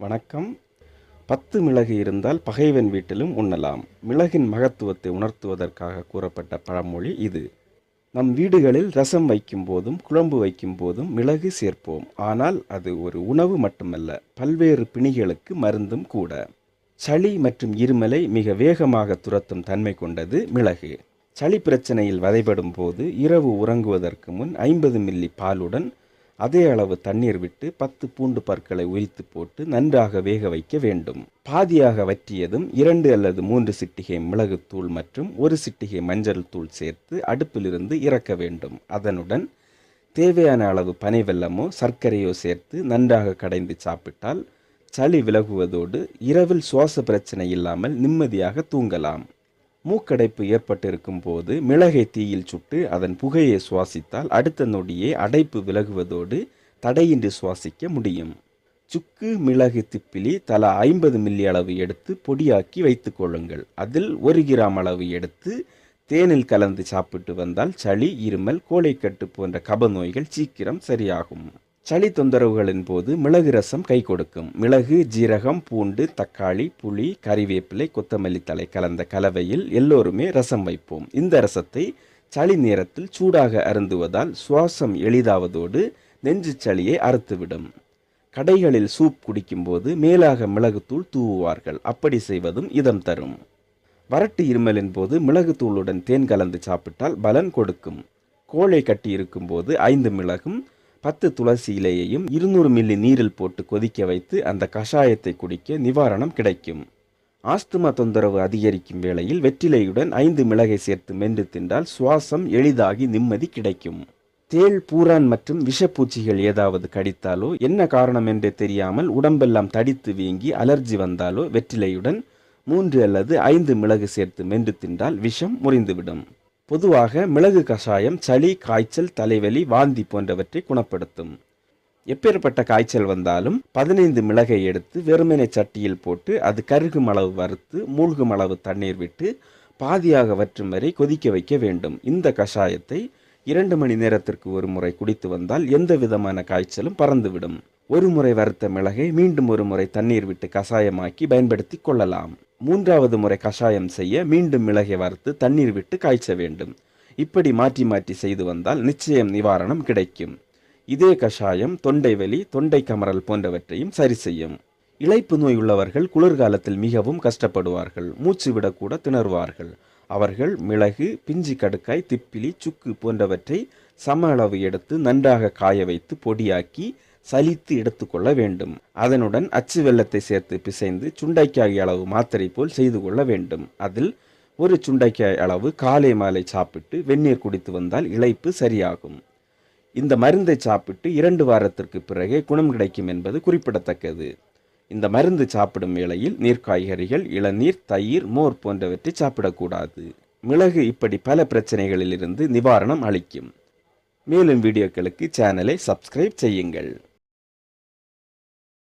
வணக்கம். பத்து மிளகு இருந்தால் பகைவன் வீட்டிலும் உண்ணலாம். மிளகின் மகத்துவத்தை உணர்த்துவதற்காக கூறப்பட்ட பழமொழி இது. நம் வீடுகளில் ரசம் வைக்கும் போதும் குழம்பு வைக்கும் போதும் மிளகு சேர்ப்போம். ஆனால் அது ஒரு உணவு மட்டுமல்ல பல்வேறு பிணிகளுக்கு மருந்தும் கூட. சளி மற்றும் இருமலை மிக வேகமாக துரத்தும் தன்மை கொண்டது மிளகு. சளி பிரச்சனையில் வதைபடும் போது இரவு உறங்குவதற்கு முன் ஐம்பது மில்லி பாலுடன் அதே அளவு தண்ணீர் விட்டு பத்து பூண்டு பற்களை உரித்து போட்டு நன்றாக வேக வைக்க வேண்டும். பாதியாக வற்றியதும் இரண்டு அல்லது மூன்று சிட்டிகை மிளகுத்தூள் மற்றும் ஒரு சிட்டிகை மஞ்சள் தூள் சேர்த்து அடுப்பிலிருந்து இறக்க வேண்டும். அதனுடன் தேவையான அளவு பனை வெல்லமோ சர்க்கரையோ சேர்த்து நன்றாக கடைந்து சாப்பிட்டால் சளி விலகுவதோடு இரவில் சுவாச பிரச்சனை இல்லாமல் நிம்மதியாக தூங்கலாம். மூக்கடைப்பு ஏற்பட்டிருக்கும் போது மிளகை தீயில் சுட்டு அதன் புகையை சுவாசித்தால் அடுத்த நொடியே அடைப்பு விலகுவதோடு தடையின்றி சுவாசிக்க முடியும். சுக்கு மிளகு திப்பிலி தலா ஐம்பது மில்லி அளவு எடுத்து பொடியாக்கி வைத்து கொள்ளுங்கள். அதில் ஒரு கிராம் அளவு எடுத்து தேனில் கலந்து சாப்பிட்டு வந்தால் சளி இருமல் கோழைக்கட்டு போன்ற கபநோய்கள் சீக்கிரம் சரியாகும். சளி தொந்தரவுகளின் போது மிளகு ரசம் கை கொடுக்கும். மிளகு ஜீரகம் பூண்டு தக்காளி புளி கறிவேப்பிலை கொத்தமல்லி தலை கலந்த கலவையில் எல்லோருமே ரசம் வைப்போம். இந்த ரசத்தை சளி நேரத்தில் சூடாக அருந்துவதால் சுவாசம் எளிதாவதோடு நெஞ்சு சளியை அறுத்துவிடும். கடைகளில் சூப் குடிக்கும்போது மேலாக மிளகுத்தூள் தூவுவார்கள். அப்படி செய்வதும் இதம் தரும். வறட்டு இருமலின் போது மிளகுத்தூளுடன் தேன் கலந்து சாப்பிட்டால் பலன் கொடுக்கும். கோழை கட்டி இருக்கும்போது ஐந்து மிளகும் பத்து துளசி இலையையும் இருநூறு மில்லி நீரில் போட்டு கொதிக்க வைத்து அந்த கஷாயத்தை குடிக்க நிவாரணம் கிடைக்கும். ஆஸ்துமா தொந்தரவு அதிகரிக்கும் வேளையில் வெற்றிலையுடன் ஐந்து மிளகை சேர்த்து மென்று தின்றால் சுவாசம் எளிதாகி நிம்மதி கிடைக்கும். தேள் பூரான் மற்றும் விஷப்பூச்சிகள் ஏதாவது கடித்தாலோ என்ன காரணம் என்றே தெரியாமல் உடம்பெல்லாம் தடித்து வீங்கி அலர்ஜி வந்தாலோ வெற்றிலையுடன் மூன்று அல்லது ஐந்து மிளகு சேர்த்து மென்று தின்றால் விஷம் முறிந்துவிடும். பொதுவாக மிளகு கஷாயம் சளி காய்ச்சல் தலைவலி வாந்தி போன்றவற்றை குணப்படுத்தும். எப்பேற்பட்ட காய்ச்சல் வந்தாலும் பதினைந்து மிளகை எடுத்து வெறுமனை சட்டியில் போட்டு அது கருகும் அளவு வறுத்து மூழ்கும் அளவு தண்ணீர் விட்டு பாதியாக வற்றும் வரை கொதிக்க வைக்க வேண்டும். இந்த கஷாயத்தை இரண்டு மணி நேரத்திற்கு ஒரு முறை குடித்து வந்தால் எந்த விதமான காய்ச்சலும் பறந்துவிடும். ஒரு முறை வறுத்த மிளகை மீண்டும் ஒரு முறை தண்ணீர் விட்டு கஷாயமாக்கி பயன்படுத்தி கொள்ளலாம். மூன்றாவது முறை கஷாயம் செய்ய மீண்டும் மிளகை வறுத்து தண்ணீர் விட்டு காய்ச்ச வேண்டும். இப்படி மாற்றி மாற்றி செய்து வந்தால் நிச்சயம் நிவாரணம் கிடைக்கும். இதே கஷாயம் தொண்டை வலி தொண்டை கமரல் போன்றவற்றையும் சரி செய்யும். இழைப்பு நோய் உள்ளவர்கள் குளிர்காலத்தில் மிகவும் கஷ்டப்படுவார்கள். மூச்சு விடக்கூட திணறுவார்கள். அவர்கள் மிளகு பிஞ்சி கடுக்காய் திப்பிலி சுக்கு போன்றவற்றை சம அளவு எடுத்து நன்றாக காய வைத்து பொடியாக்கி சலித்து எடுத்துக்கொள்ள வேண்டும். அதனுடன் அச்சு வெள்ளத்தை சேர்த்து பிசைந்து சுண்டைக்காய் அளவு மாத்திரை போல் செய்து கொள்ள வேண்டும். அதில் ஒரு சுண்டைக்காய் அளவு காலை மாலை சாப்பிட்டு வெந்நீர் குடித்து வந்தால் இழைப்பு சரியாகும். இந்த மருந்தை சாப்பிட்டு இரண்டு வாரத்திற்கு பிறகே குணம் கிடைக்கும் என்பது குறிப்பிடத்தக்கது. இந்த மருந்து சாப்பிடும் வேளையில் நீர்க்காய்கறிகள் இளநீர் தயிர் மோர் போன்றவற்றை சாப்பிடக்கூடாது. மிளகு இப்படி பல பிரச்சனைகளிலிருந்து நிவாரணம் அளிக்கும். மேலும் வீடியோக்களுக்கு சேனலை சப்ஸ்கிரைப் செய்யுங்கள்.